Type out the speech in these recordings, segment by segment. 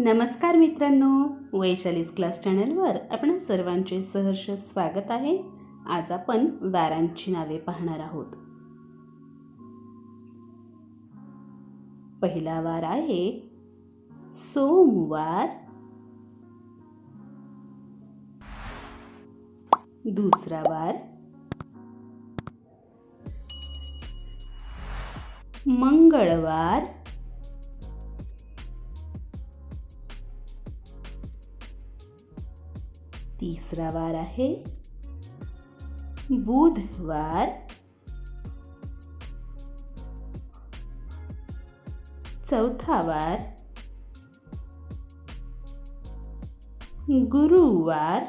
नमस्कार मित्रांनो वैशालीज क्लास चॅनलवर आपण सर्वांचे सहर्ष स्वागत आहे. आज आपण वारांची नावे पाहणार आहोत. पहिला वार आहे सोमवार. दुसरा वार मंगळवार. तिसरा वार आहे। बुधवार। चौथा वार। गुरुवार।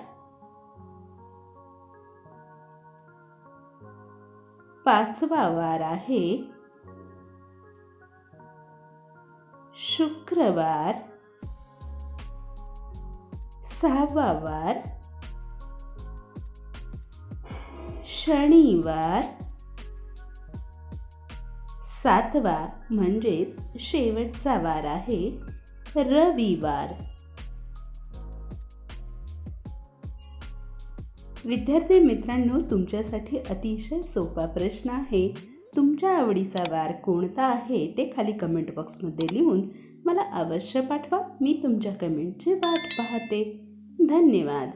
पाचवा वार आहे। शुक्रवार। सहावा वार। शनिवार. सातवा म्हणजेच शेवटचा वार आहे रविवार. विद्यार्थी मित्रांनो तुमच्यासाठी अतिशय सोपा प्रश्न आहे. तुमच्या आवडीचा वार कोणता आहे ते खाली कमेंट बॉक्समध्ये लिहून मला अवश्य पाठवा. मी तुमच्या कमेंटची वाट पाहते. धन्यवाद.